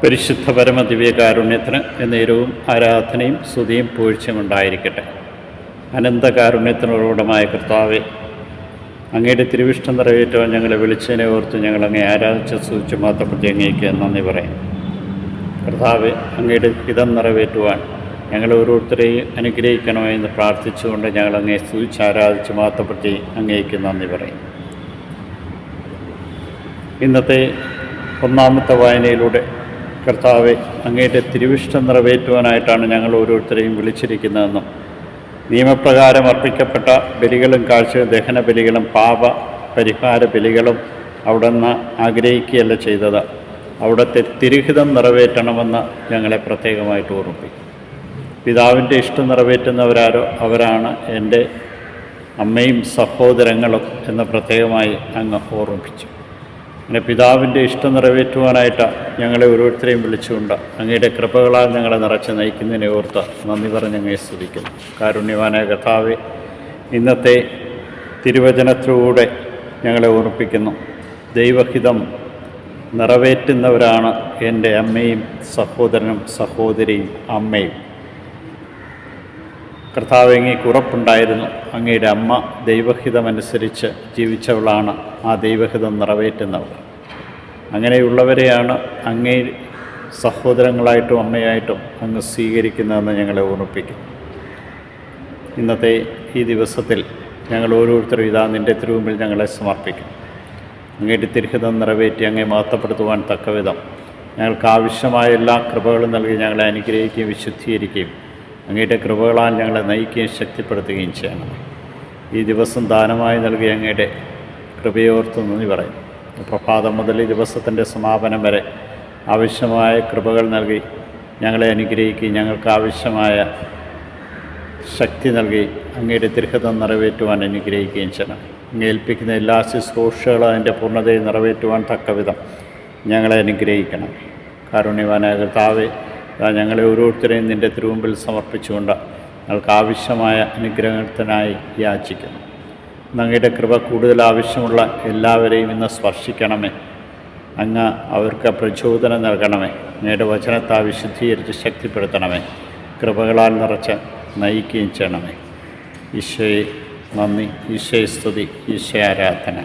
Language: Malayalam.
പരിശുദ്ധ പരമ ദിവ്യകാരുണ്യത്തിന് എന്നേരവും ആരാധനയും സ്തുതിയും പൂഴ്ചയും ഉണ്ടായിരിക്കട്ടെ. അനന്തകാരുണ്യത്തിനുറവിടമായ കർത്താവെ അങ്ങയുടെ തിരുവിഷ്ടം നിറവേറ്റവും ഞങ്ങളെ വിളിച്ചതിനെ ഓർത്ത് ഞങ്ങൾ അങ്ങേ ആരാധിച്ച് സൂചിച്ച് മാത്രപ്പെട്ട് അങ്ങേക്ക് നന്ദി പറയും. കർത്താവ് അങ്ങയുടെ ഹിതം നിറവേറ്റുവാൻ ഞങ്ങൾ ഓരോരുത്തരെയും അനുഗ്രഹിക്കണമേ എന്ന് പ്രാർത്ഥിച്ചുകൊണ്ട് ഞങ്ങൾ അങ്ങേ സൂചിച്ച് ആരാധിച്ച് മാത്രപ്പെട്ട് അങ്ങേക്ക് നന്ദി പറയും. ഇന്നത്തെ ഒന്നാമത്തെ വായനയിലൂടെ കർത്താവെ അങ്ങയുടെ തിരുവിഷ്ടം നിറവേറ്റുവാനായിട്ടാണ് ഞങ്ങൾ ഓരോരുത്തരെയും വിളിച്ചിരിക്കുന്നതെന്നും നിയമപ്രകാരം അർപ്പിക്കപ്പെട്ട ബലികളും കാഴ്ച ദഹന ബലികളും പാപ പരിഹാര ബലികളും അവിടുന്ന് ആഗ്രഹിക്കുകയല്ല ചെയ്തത്. അവിടുത്തെ തിരുഹിതം നിറവേറ്റണമെന്ന് ഞങ്ങളെ പ്രത്യേകമായിട്ട് ഓർമ്മിപ്പിക്കും പിതാവിന്റെ ഇഷ്ടം നിറവേറ്റുന്നവരാരോ അവരാണ് എന്റെ അമ്മയും സഹോദരങ്ങളും എന്ന് പ്രത്യേകമായി അങ്ങ് ഓർമ്മിപ്പിച്ചു. അങ്ങനെ പിതാവിന്റെ ഇഷ്ടം നിറവേറ്റുവാനായിട്ട് ഞങ്ങളെ ഓരോരുത്തരെയും വിളിച്ചുകൊണ്ട് അങ്ങയുടെ കൃപകളാൽ ഞങ്ങളെ നിറച്ച് നയിക്കുന്നതിനെ ഓർത്ത് നന്ദി പറഞ്ഞ് അങ്ങേ സ്തുതിക്കുന്നു. കാരുണ്യവാനായ കഥാവെ ഇന്നത്തെ തിരുവചനത്തിലൂടെ ഞങ്ങളെ ഓർപ്പിക്കുന്നു. ദൈവഹിതം നിറവേറ്റുന്നവരാണ് എന്റെ അമ്മയും സഹോദരനും സഹോദരിയും അമ്മയും. കർത്താവ് അങ്ങേക്ക് ഉറപ്പുണ്ടായിരുന്നു. അങ്ങയുടെ അമ്മ ദൈവഹിതമനുസരിച്ച് ജീവിച്ചവളാണ് ആ ദൈവഹിതം നിറവേറ്റുന്നവൾ. അങ്ങനെയുള്ളവരെയാണ് അങ്ങേ സഹോദരങ്ങളായിട്ടും അമ്മയായിട്ടും അങ്ങ് സ്വീകരിക്കുന്നതെന്ന് ഞങ്ങളെ ഓർമ്മിപ്പിക്കും. ഇന്നത്തെ ഈ ദിവസത്തിൽ ഞങ്ങൾ ഓരോരുത്തരും ഇതാ നിന്റെ തിരുവുമ്പിൽ ഞങ്ങളെ സമർപ്പിക്കും. അങ്ങയുടെ തിരുഹിതം നിറവേറ്റി അങ്ങേ മഹത്വപ്പെടുത്തുവാൻ തക്കവിധം ഞങ്ങൾക്ക് ആവശ്യമായ എല്ലാ കൃപകളും നൽകി ഞങ്ങളെ അനുഗ്രഹിക്കുകയും വിശുദ്ധീകരിക്കുകയും അങ്ങയുടെ കൃപകളാൽ ഞങ്ങളെ നയിക്കുകയും ശക്തിപ്പെടുത്തുകയും ചെയ്യണം. ഈ ദിവസം ദാനമായി നൽകിയ അങ്ങയുടെ കൃപയോർത്ത് നന്ദി പറയും പ്രഭാതം മുതൽ ഈ ദിവസത്തിന്റെ സമാപനം വരെ ആവശ്യമായ കൃപകൾ നൽകി ഞങ്ങളെ അനുഗ്രഹിക്കുകയും ഞങ്ങൾക്ക് ആവശ്യമായ ശക്തി നൽകി അങ്ങയുടെ തിരുഹിതം നിറവേറ്റുവാൻ അനുഗ്രഹിക്കുകയും ചെയ്യണം. അങ്ങ് ഏൽപ്പിക്കുന്ന എല്ലാ ശുശ്രൂഷകളും അതിന്റെ പൂർണതയെ നിറവേറ്റുവാൻ തക്കവിധം ഞങ്ങളെ അനുഗ്രഹിക്കണം. കാരുണ്യവാനായ കർത്താവെ ഞങ്ങളെ ഓരോരുത്തരെയും നിന്റെ തിരുമുമ്പിൽ സമർപ്പിച്ചുകൊണ്ട് ഞങ്ങൾക്ക് ആവശ്യമായ അനുഗ്രഹത്തിനായി യാചിക്കുന്നു. അങ്ങയുടെ കൃപ കൂടുതൽ ആവശ്യമുള്ള എല്ലാവരെയും ഇന്ന് സ്പർശിക്കണമേ. അങ്ങ് അവർക്ക് പ്രചോദനം നൽകണമേ. അങ്ങയുടെ വചനത്താ വിശുദ്ധീകരിച്ച് ശക്തിപ്പെടുത്തണമേ. കൃപകളാൽ നിറച്ച് നയിക്കുകയും ചെയ്യണമേ. ഈശോയെ നന്ദി. ഈശോയെ സ്തുതി. ഈശോ ആരാധന.